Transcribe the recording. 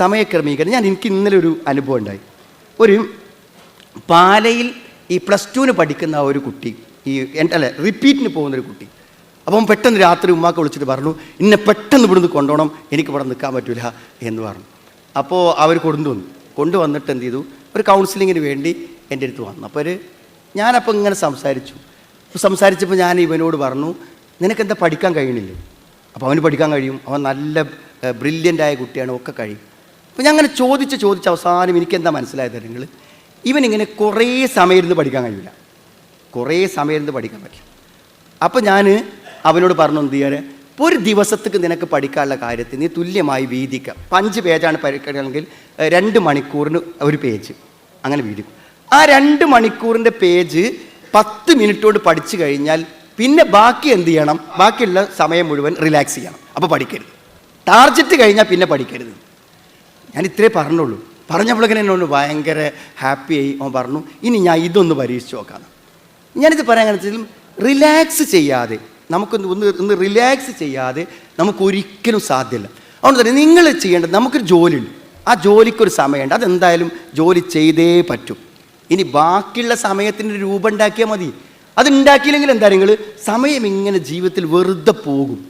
സമയക്രമീകരണം. ഞാൻ എനിക്ക് ഇന്നലെ ഒരു അനുഭവം ഉണ്ടായി. ഒരു പാലയിൽ ഈ പ്ലസ് ടുവിന് പഠിക്കുന്ന ഒരു കുട്ടി ഈ അല്ല റിപ്പീറ്റിന് പോകുന്നൊരു കുട്ടി. അപ്പം പെട്ടെന്ന് രാത്രി ഉമ്മാക്ക് വിളിച്ചിട്ട് പറഞ്ഞു ഇന്നെ പെട്ടെന്ന് ഇവിടുന്ന് കൊണ്ടുപോകണം എനിക്ക് ഇവിടെ നിൽക്കാൻ പറ്റില്ല എന്ന് പറഞ്ഞു. അപ്പോൾ അവർ കൊണ്ടുവന്നു. കൊണ്ടുവന്നിട്ട് എന്ത് ചെയ്തു? ഒരു കൗൺസിലിങ്ങിന് വേണ്ടി എന്റെ അടുത്ത് വന്നു. അപ്പോൾ ഒരു ഞാനപ്പോൾ ഇങ്ങനെ സംസാരിച്ചു. സംസാരിച്ചപ്പോൾ ഞാൻ ഇവനോട് പറഞ്ഞു നിനക്കെന്താ പഠിക്കാൻ കഴിയണില്ലേ? അപ്പോൾ അവന് പഠിക്കാൻ കഴിയും. അവൻ നല്ല ബ്രില്യന്റായ കുട്ടിയാണ് ഒക്കെ കഴിയും. അപ്പോൾ ഞാൻ അങ്ങനെ ചോദിച്ച് ചോദിച്ച് അവസാനം എനിക്ക് എന്താ മനസ്സിലായത് നിങ്ങൾ ഇവനിങ്ങനെ കുറേ സമയം ഇരുന്ന് പഠിക്കാൻ കഴിയില്ല കുറേ സമയം ഇരുന്ന് പഠിക്കാൻ പറ്റില്ല അപ്പോൾ ഞാൻ അവനോട് പറഞ്ഞു എന്ത് ചെയ്യാൻ ഒരു ദിവസത്തേക്ക് നിനക്ക് പഠിക്കാനുള്ള കാര്യത്തിൽ നീ തുല്യമായി വീതിക്കുക അഞ്ച് പേജാണ് പഠിക്കണമെങ്കിൽ രണ്ട് മണിക്കൂറിന് ഒരു പേജ്. അങ്ങനെ വീതിക്കും. ആ രണ്ട് മണിക്കൂറിന്റെ പേജ് പത്ത് മിനിറ്റ് കൊണ്ട് പഠിച്ചു കഴിഞ്ഞാൽ പിന്നെ ബാക്കി എന്ത് ചെയ്യണം? ബാക്കിയുള്ള സമയം മുഴുവൻ റിലാക്സ് ചെയ്യണം. അപ്പോൾ പഠിക്കരുത്. ടാർജറ്റ് കഴിഞ്ഞാൽ പിന്നെ പഠിക്കരുത്. ഞാൻ ഇത്രേ പറഞ്ഞുള്ളൂ. പറഞ്ഞപ്പോഴേക്കും എന്നോട് ഭയങ്കര ഹാപ്പിയായി അവൻ പറഞ്ഞു ഇനി ഞാൻ ഇതൊന്ന് പരീക്ഷിച്ച് നോക്കാം. ഞാനിത് പറയാൻ കാരണം റിലാക്സ് ചെയ്യാതെ നമുക്കൊന്ന് ഒന്ന് ഒന്ന് റിലാക്സ് ചെയ്യാതെ നമുക്കൊരിക്കലും സാധ്യമല്ല അതുകൊണ്ട് തന്നെ നിങ്ങൾ ചെയ്യേണ്ടത് നമുക്കൊരു ജോലിയുണ്ട്. ആ ജോലിക്കൊരു സമയമുണ്ട്. അതെന്തായാലും ജോലി ചെയ്തേ പറ്റും. ഇനി ബാക്കിയുള്ള സമയത്തിന്റെ രൂപം ഉണ്ടാക്കിയാൽ മതി. അത് ഉണ്ടാക്കിയില്ലെങ്കിൽ എന്താ നിങ്ങൾ? സമയം ഇങ്ങനെ ജീവിതത്തിൽ വെറുതെ പോകും.